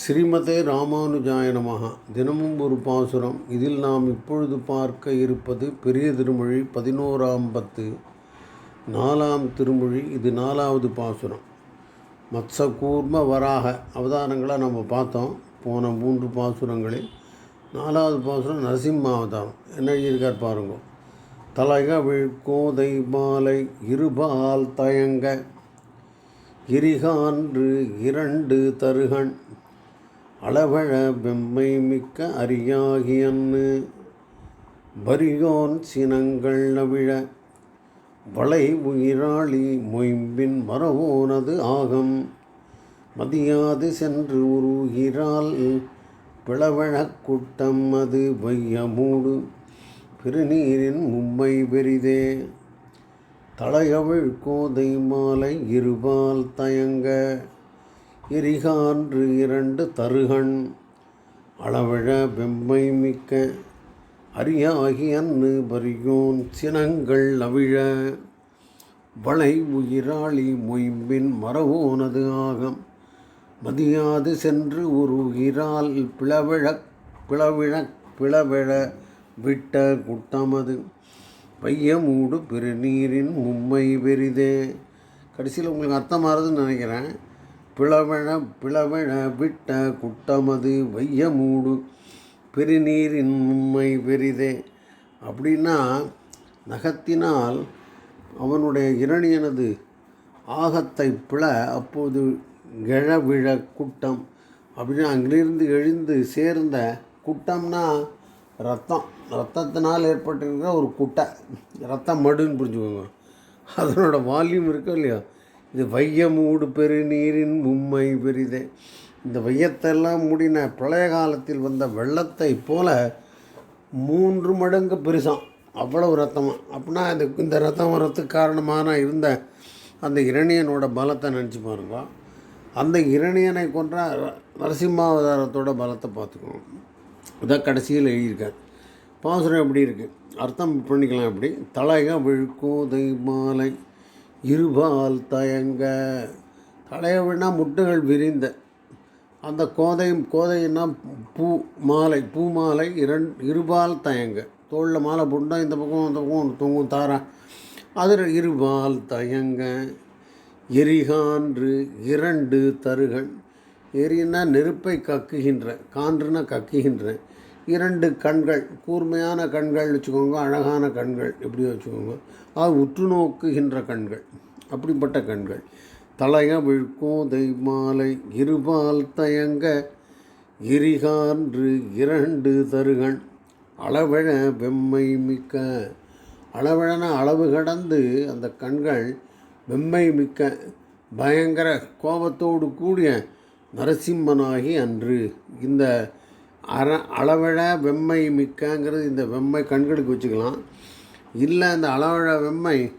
ஸ்ரீமதே ராமானுஜாய நமஹ தினமும் ஒரு பாசுரம். இதில் நாம் இப்பொழுது பார்க்க இருப்பது பெரிய திருமொழி பதினோராம் பத்து நாலாம் திருமொழி. இது நாலாவது பாசுரம். மத்சகூர்ம வராக அவதாரங்களாக நம்ம பார்த்தோம். போன மூன்று பாசுரங்களில் நாலாவது பாசுரம் நரசிம்ம அவதாரம். என்ன எழுதியிருக்கார் பாருங்க. தலைகவிழ் கோதை மாலை இருபால் தயங்க இரிகான்று இரண்டு தருகன் அளவழ வெம்மை மிக்க அரியாகியன்னு. பரியோன் சினங்கள் நவிழ வளை உயிராளி மொயம்பின் மரவோனது ஆகம். மதியாது சென்று உருகிறால் பிளவழக் கூட்டம் அது வையமூடு. பெருநீரின் மும்மை பெரிதே தலையவிழ் கோதை மாலை இருபால் தயங்க. எரிகான்று இரண்டு தருகன் அளவழ வெம்மை மிக்க அரியாகி அன்னு பரியோன் சினங்கள் அவிழ வளை உயிராளி மொயம்பின் மரவோனது ஆகம். மதியாது சென்று ஒரு உயிரால் பிளவிழக் பிளவிழக் பிளவிழ விட்ட குட்டமது. பையமூடு பெருநீரின் மும்மை பெரிதே கடைசியில் உங்களுக்கு அர்த்தமாகிறதுன்னு நினைக்கிறேன். பிளவழ பிளவழ விட்ட குட்டமது வையமூடு பெருநீரின் உண்மை பெரிதே. அப்படின்னா நகத்தினால் அவனுடைய இரணியனது ஆகத்தை பிள அப்போது கிழவிழ குட்டம். அப்படின்னு அங்கிருந்து எழுந்து சேர்ந்த குட்டம்னா ரத்தம். ரத்தத்தினால் ஏற்பட்டிருக்கிற ஒரு குட்டை. ரத்தம் மடுன்னு புரிஞ்சுக்கோங்க. அதனோட வால்யூம் இருக்கோ இல்லையா? இது வையமூடு பெருநீரின் மும்மை பெரிதே இந்த வையத்தெல்லாம் மூடின பிரளய காலத்தில் வந்த வெள்ளத்தை போல மூன்று மடங்கு பெருசாம். அவ்வளவு ரத்தமாக அப்படின்னா இது இந்த ரத்தம் வரத்துக்கு காரணமான இருந்த அந்த இரணியனோட பலத்தை நினச்சி பாருங்க. அந்த இரணியனை கொன்ற நரசிம்மாவதாரத்தோட பலத்தை பார்த்துக்கணும். இதான் கடைசியில் எழுதியிருக்கார். பாசுரம் எப்படி இருக்குது அர்த்தம் பண்ணிக்கலாம் எப்படி தலைக விழுக்கோதை மாலை. இருபால் தயங்க. தலையை விழா முட்டுகள் விரிந்த. அந்த கோதையும் கோதைன்னா பூ மாலை பூ மாலை இரண் இருபால் தயங்க. தோளில் மாலை போட்டால் இந்த பக்கம் அந்த பக்கம் தொங்கும் தாரா. அதில் இருபால் தயங்க. எரிகான்று இரண்டு தருகள் எரின்னா நெருப்பை கக்குகின்ற கான்றுனா கக்குகின்றேன் இரண்டு கண்கள் கூர்மையான கண்கள் வச்சுக்கோங்க அழகான கண்கள் எப்படி வச்சுக்கோங்க. அது உற்று நோக்குகின்ற கண்கள் அப்படிப்பட்ட கண்கள். தலைய விழ்கோதை மாலை இருபால் தயங்க இரிகான்று இரண்டு தருகண் அளவழ வெம்மை மிக்க. அளவழன அளவு கடந்து அந்த கண்கள் வெம்மை மிக்க. பயங்கர கோபத்தோடு கூடிய நரசிம்மனாகி அன்று இந்த அற அளவழ வெம்மை மிக்கங்கிறது இந்த வெம்மை கண்களுக்கு வச்சுக்கலாம். இல்லை அந்த அளவழ வெம்மை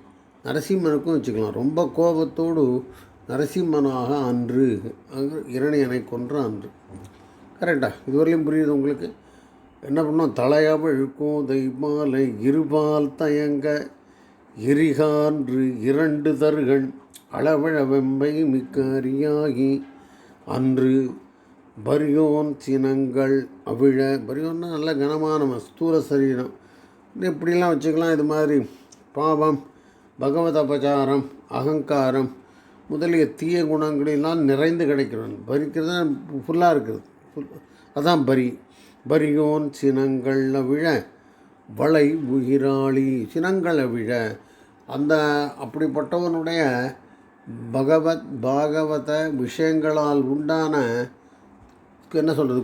நரசிம்மனுக்கும் வச்சுக்கலாம். ரொம்ப கோபத்தோடு நரசிம்மனாக அன்று அங்கு இரணியனை கொன்ற அன்று. கரெக்டா? இதுவரையிலும் புரியுது உங்களுக்கு? என்ன பண்ணோம் தலையவள் தெய்மாலை இருபால் தயங்க எரிகான்று இரண்டு தருகள் அளவழ வெம்பை மிக்க அரியாகி அன்று பரியோன் சினங்கள் அவிழ. பரியோன்னா நல்ல கனமான ஸ்தூல சரீரம். இப்படிலாம் வச்சுக்கலாம்? இது மாதிரி பாவம் பகவத அபச்சாரம் அகங்காரம் முதலிய தீய குணங்களெல்லாம் நிறைந்து கிடைக்கிறவன் பரிக்கிறது ஃபுல்லாக இருக்கிறது ஃபுல் அதான் பரி. பரியோன் சினங்கள் விழ வளை உயிராளி சினங்களை விழ அந்த அப்படிப்பட்டவனுடைய பகவத் பாகவத விஷயங்களால் உண்டான என்ன சொல்கிறது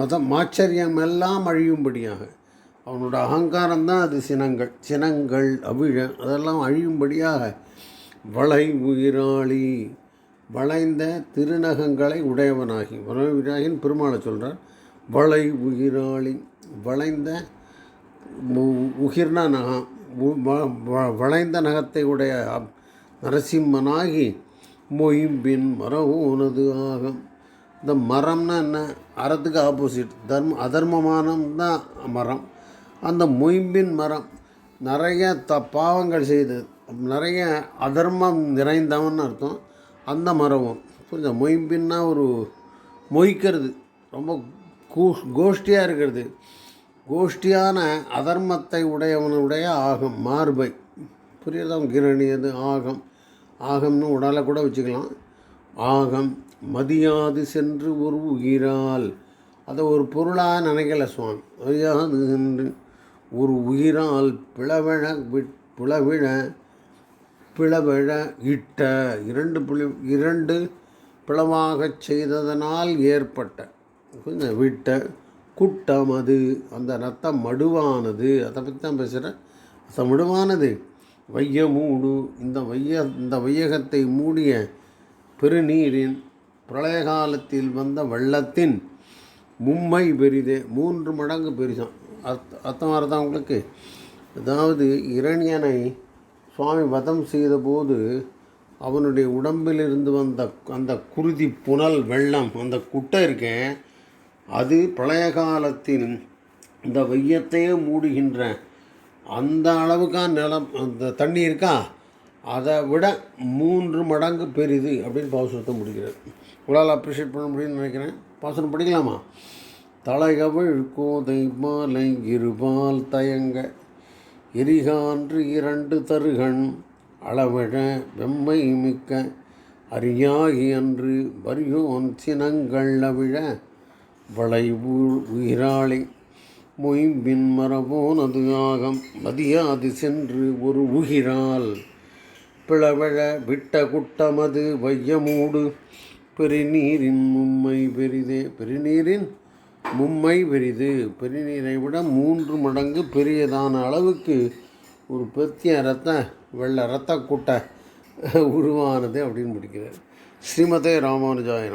மதம் ஆச்சரியம் எல்லாம் அழியும்படியாக. அவனோட அகங்காரம் தான் அது சினங்கள். சினங்கள் அவிழ அதெல்லாம் அழியும்படியாக வளை உயிராளி வளைந்த திருநகங்களை உடையவனாகி வளவிராகின் பெருமாளை சொல்கிறார் வளை உயிராளி வளைந்த உகிர்ன நகம் வளைந்த நகத்தை உடைய நரசிம்மனாகி மொயம்பின் மரம் உனது ஆகம். இந்த மரம்னா என்ன? அறத்துக்கு ஆப்போசிட் தர்ம அதர்மமானம் தான் மரம். அந்த மொயம்பின் மரம் நிறைய த பாவங்கள் செய்தது நிறைய அதர்மம் நிறைந்தவன் அர்த்தம். அந்த மரமும் கொஞ்சம் மொயம்பின்னா ஒரு மொய்க்கிறது. ரொம்ப கூ கோஷ்டியாக இருக்கிறது. கோஷ்டியான அதர்மத்தை உடையவனுடைய ஆகம் மார்பை. புரியுதா? கிரணியது ஆகம். ஆகம்னு உடலை கூட வச்சுக்கலாம். ஆகம் மதியாது சென்று ஒரு உயிரால். அதை ஒரு பொருளாக நினைக்கல சுவாமி. மதியாது சென்று ஒரு உயிரால் பிளவிழ விட் பிளவிழ பிளவிழ இட்ட. இரண்டு பிளி இரண்டு பிளவாகச் செய்ததனால் ஏற்பட்ட. கொஞ்சம் விட்ட குட்டம் அது. அந்த ரத்தம் மடுவானது. அதை பற்றி தான் பேசுகிறேன் ரத்தம் மடுவானது. வைய மூடு இந்த வைய இந்த வையகத்தை மூடிய பெருநீரின் பிரளய காலத்தில் வந்த வெள்ளத்தின் மும்மை பெரிதே மூன்று மடங்கு பெரிசான் அர்த்த அர்த்தம் வருதா உங்களுக்கு? அதாவது இரணியனை சுவாமி வதம் செய்தபோது அவனுடைய உடம்பிலிருந்து வந்த அந்த குருதி புனல் வெள்ளம் அந்த குட்டை இருக்கேன் அது பழைய காலத்தில் இந்த வையத்தையே மூடுகின்ற அந்த அளவுக்கான நிலம் அந்த தண்ணி இருக்கா? அதை விட மூன்று மடங்கு பெரிது அப்படின்னு பாசுரத்தை முடிக்கிறார். உங்களால் அப்ரிஷியேட் பண்ண முடியும்னு நினைக்கிறேன். பாசுரம் படிக்கலாமா? தலைகவிழ் கோதை மாலை இருபால் தயங்க எரிகான்று இரண்டு தருகண் அளவிழ வெம்மை மிக்க அரியாகி அன்று வரியோன் சினங்கள் அவிழ வளைவு உயிராளி மொயம்பின் மரபோனது ஆகம் மதியாது சென்று ஒரு உகிரால் பிளவழ விட்ட குட்டமது வையமூடு. பெருநீரின் மும்மை பெரிதே பெருநீரின் மும்மை பெரிது பெருநீரை விட மூன்று மடங்கு பெரியதான அளவுக்கு ஒரு பெத்திய ரத்த வெள்ளை ரத்த கூட்டை உருவானது அப்படின்னு முடிக்கிறார். ஸ்ரீமதே ராமானுஜாய